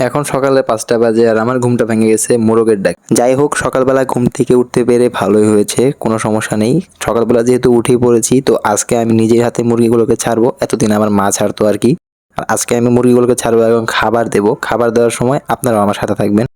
এখন সকালে পাঁচটা বাজে আর আমার ঘুমটা ভেঙে গেছে, মোরগের ডাক। যাই হোক, সকালবেলা ঘুম থেকে উঠতে পেরে ভালোই হয়েছে, কোনো সমস্যা নেই। সকালবেলা যেহেতু উঠেই পড়েছি, তো আজকে আমি নিজের হাতে মুরগিগুলোকে ছাড়বো। এতদিন আমার মা ছাড়তো আর কি। আর আজকে আমি মুরগিগুলোকে ছাড়বো এবং খাবার দেবো। খাবার দেওয়ার সময় আপনারাও আমার সাথে থাকবেন।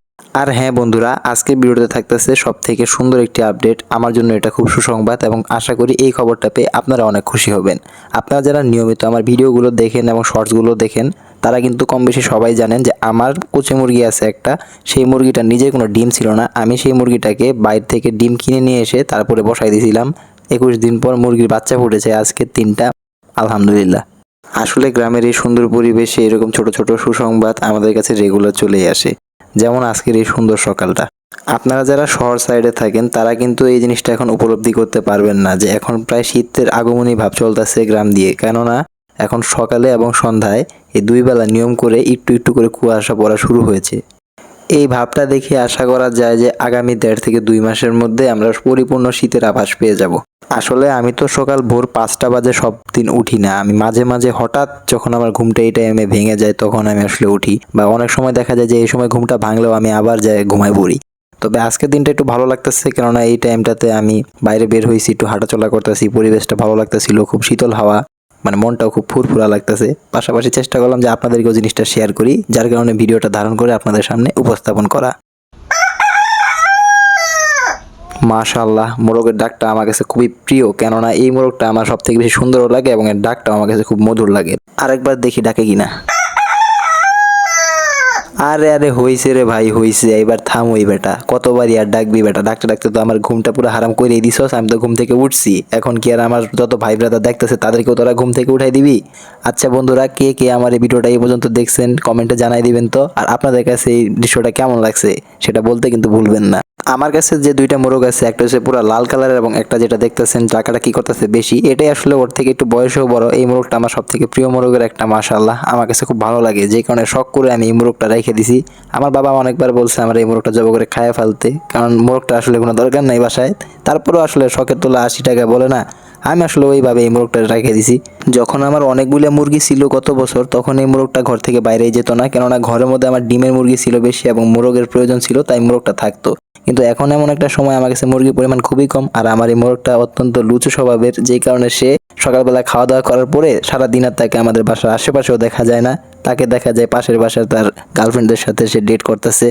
আর হ্যাঁ বন্ধুরা আজকের ভিডিওতে থাকতেছে সব থেকে সুন্দর একটি আপডেট। আমার জন্য এটা খুব সুসংবাদ এবং আশা করি এই খবরটা পেয়ে আপনারা অনেক খুশি হবেন। আপনারা যারা নিয়মিত আমার ভিডিওগুলো দেখেন এবং শর্টসগুলো দেখেন তারা কিন্তু কম বেশি সবাই জানেন যে আমার কুচে মুরগি আছে একটা, সেই মুরগিটা নিজে কোনো ডিম ছিল না। আমি সেই মুরগিটাকে বাইরে থেকে ডিম কিনে নিয়ে এসে তারপরে বসাই দিয়েছিলাম একুশ দিন পর মুরগির বাচ্চা ফুটেছে আজকে তিনটা, আলহামদুলিল্লাহ। আসলে গ্রামের এই সুন্দর পরিবেশে এরকম ছোট ছোট সুসংবাদ আমাদের কাছে রেগুলার চলেই আসে। যেমন আজকের এই সুন্দর সকালটা। আপনারা যারা শহর সাইডে থাকেন, তারা কিন্তু এই জিনিসটা এখন উপলব্ধি করতে পারবেন না যে এখন প্রায় শীতের আগমনী ভাব চলতেছে গ্রাম দিয়ে। কেননা এখন সকালে এবং সন্ধ্যায় এই দুই বেলা নিয়ম করে একটু একটু করে কুয়াশা পড়া শুরু হয়েছে। এই ভাবটা দেখে আশা করা যায় যে আগামী দেড় থেকে দুই মাসের মধ্যে আমরা পরিপূর্ণ শীতের আভাস পেয়ে যাব। আসলে আমি তো সকাল ভোর পাঁচটা বাজে সব দিন উঠি না। আমি মাঝে মাঝে হঠাৎ যখন আমার ঘুমটা এই টাইমে ভেঙে যায় তখন আমি আসলে উঠি বা অনেক সময় দেখা যায় যে এই সময় ঘুমটা ভাঙলেও আমি আবার যাই ঘুমায় পড়ি। তবে আজকের দিনটা একটু ভালো লাগতেছে কেননা এই টাইমটাতে আমি বাইরে বের হয়েছি, একটু হাঁটাচলা করতেছি, পরিবেশটা ভালো লাগতেছিল, খুব শীতল হাওয়া। মানে মনটাও খুব ফুরফুরা লাগতেছে। পাশাপাশি চেষ্টা করলাম যে আপনাদেরকেও জিনিসটা শেয়ার করি, যার কারণে ভিডিওটা ধারণ করে আপনাদের সামনে উপস্থাপন করা। মাশাল্লাহ মোরগের ডাকটা আমার কাছে খুবই প্রিয়, কেননা এই মোরগটা আমার সব থেকে বেশি সুন্দরও লাগে এবং এর ডাকটাও আমার কাছে খুব মধুর লাগে। আরেকবার দেখি ডাকে কিনা। আরে আরে হইছে রে ভাই, হইছে। এবার থাম ওই বেটা। কতবারই আর ডাকবি বেটা? ডাকতে ডাকতে তো আমার ঘুমটা পুরো হারাম করে দিছস। আমি তো ঘুম থেকে উঠছি। এখন কি আর আমার যত ভাই ব্রাদার দেখতেছে, তাদেরকেও তোরা ঘুম থেকে উঠাই দিবি? আচ্ছা বন্ধুরা, কে কে আমার এই ভিডিওটা এই পর্যন্ত দেখছেন, কমেন্টে জানাই দিবেন তো। আর আপনাদের কাছে এই দৃশ্যটা কেমন লাগছে, সেটা বলতে কিন্তু ভুলবেন না। আমার কাছে যে দুইটা মোরগ আছে, একটা হচ্ছে পুরো লাল কালারের এবং একটা যেটা দেখতেছেন টাকাটা কি করতেছে বেশি, এটাই আসলে ওর থেকে একটু বয়সেও বড়। এই মোরগটা আমার সব থেকে প্রিয় মোরগের একটা মাশাল্লাহ আমার কাছে খুব ভালো লাগে, যে কারণে শখ করে আমি এই মোরগটা রেখে দিছি। আমার বাবা অনেকবার বলছে, আমার এই মোরগটা জব করে খায় ফেলতে। কারণ মোরগটা আসলে কোনো দরকার নাই বাসায়। তারপরেও আসলে শখের তোলা আশি টাকা বলে না। আমি আসলে ওইভাবে এই মোরগটা রেখে দিছি। যখন আমার অনেকগুলো মুরগি ছিল গত বছর, তখন এই মোরগটা ঘর থেকে বাইরে যেত না, কেননা ঘরের মধ্যে আমার ডিমের মুরগি ছিল বেশি এবং মোরগের প্রয়োজন ছিল, তাই মোরগটা থাকতো। কিন্তু এখন এমন একটা সময় আমার কাছে মুরগির পরিমাণ খুবই কম, আর আমার এই মোরগটা অত্যন্ত লুচু স্বভাবের, যেই কারণে সে সকালবেলা খাওয়া দাওয়া করার পরে সারা দিন আর তাকে আমাদের বাসার আশেপাশেও দেখা যায় না। তাকে দেখা যায় পাশের বাসার তার গার্লফ্রেন্ডের সাথে সে ডেট করতেছে।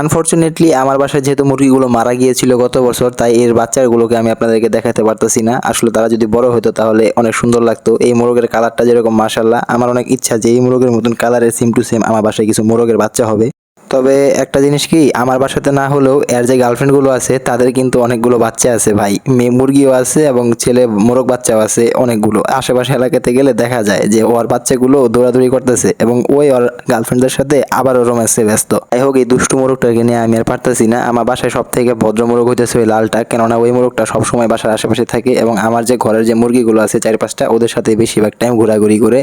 আনফর্চুনেটলি আমার বাসায় যেহেতু মুরগিগুলো মারা গিয়েছিল গত বছর, তাই এর বাচ্চাগুলোকে আমি আপনাদেরকে দেখাতে পারতেছি না। আসলে তারা যদি বড় হতো তাহলে অনেক সুন্দর লাগতো। এই মোরগের কালারটা যেরকম মাসাল্লাহ আমার অনেক ইচ্ছা যে এই মোরগের মতন কালারের সেম টু সেম আমার বাসায় কিছু মোরগের বাচ্চা হবে। তবে একটা জিনিস কি, আমার বাসাতে না হলেও এর যে গার্লফ্রেন্ডগুলো আছে, তাদের কিন্তু অনেকগুলো বাচ্চা আছে ভাই। মেয়ে মুরগিও আছে এবং ছেলে, মোরগ বাচ্চাও আছে অনেকগুলো। আশেপাশে এলাকাতে গেলে দেখা যায় যে ওর বাচ্চাগুলো দৌড়াদৌড়ি করতেছে এবং ওই ওর গার্লফ্রেন্ডের সাথে আবারও রোম্যান্সে ব্যস্ত। যাই হোক, এই দুষ্টু মোরগটাকে নিয়ে আমি আর পারতেছি না। আমার বাসায় সব থেকে ভদ্র মোরগ হইতেছে ওই লালটা, কেননা ওই মোরগটা সবসময় বাসার আশেপাশে থাকে এবং আমার যে ঘরের যে মুরগিগুলো আছে চার পাঁচটা ওদের সাথে বেশিরভাগ টাইম ঘোরাঘুরি করে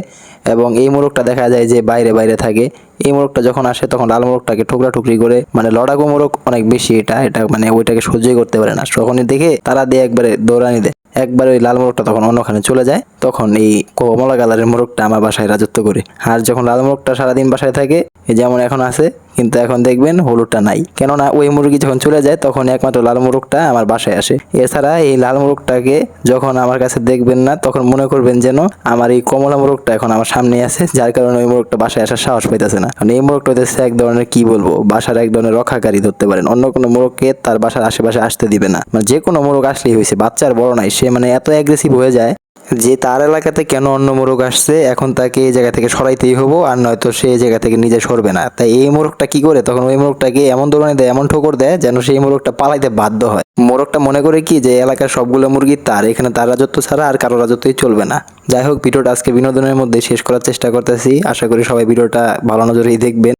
এবং এই মোরগটা দেখা যায় যে বাইরে বাইরে থাকে। এই মোরগটা যখন আসে তখন লাল মোরগটাকে ঠোকরা ঠুকরি করে মানে লড়াকু মোরগ অনেক বেশি এটা এটা মানে ওইটাকে সহ্যই করতে পারে না। তখনই দেখে তারা দিয়ে একবারে দৌড়ানি দেয়। একবার ওই লাল মোরগটা তখন অন্যখানে চলে যায়। তখন এই কমলা কালারের মোরগটা আমার বাসায় রাজত্ব করে। আর যখন লাল মোরগটা সারাদিন বাসায় থাকে যেমন এখন আছে কিন্তু এখন দেখবেন হলুদটা নাই। কেননা ওই মুরগি যখন চলে যায় তখন একমাত্র লাল মোরগটা আমার বাসায় আসে। এছাড়া এই লাল মোরগটাকে যখন আমার কাছে দেখবেন না, তখন মনে করবেন যেন আমার এই কমলা মোরগটা এখন আমার সামনে আছে, যার কারণে ওই মোরগটা বাসায় আসার সাহস পাইতেছে না। কারণ এই মোরগটা হচ্ছে এক ধরনের, কি বলব, বাসার এক ধরনের রক্ষাকারী ধরতে পারেন। অন্য কোনো মোরগকে তার বাসার আশেপাশে আসতে দিবে না। মানে যে কোনো মোরগ আসলেই হয়েছে বাচ্চার বড় নাই, সে মানে এত অ্যাগ্রেসিভ হয়ে যায় যে তার এলাকাতে কেন অন্য মোরগ আসছে, এখন তাকে এই জায়গা থেকে সরাইতেই হব, আর নয়তো সে এই জায়গা থেকে নিজে সরবে না। তাই এই মোরগটা কি করে? তখন ওই মোরগটাকে এমন দৌড়ানি দেয়, এমন ঠোকর দেয়, যেন সেই মোরগটা পালাইতে বাধ্য হয়। মোরগটা মনে করে কি যে, এলাকার সবগুলো মুরগি তার, এখানে তার রাজত্ব ছাড়া আর কারও রাজত্বই চলবে না। যাই হোক, ভিডিওটা আজকে বিনোদনের মধ্যে শেষ করার চেষ্টা করতেছি। আশা করি সবাই ভিডিওটা ভালো নজরেই দেখবেন।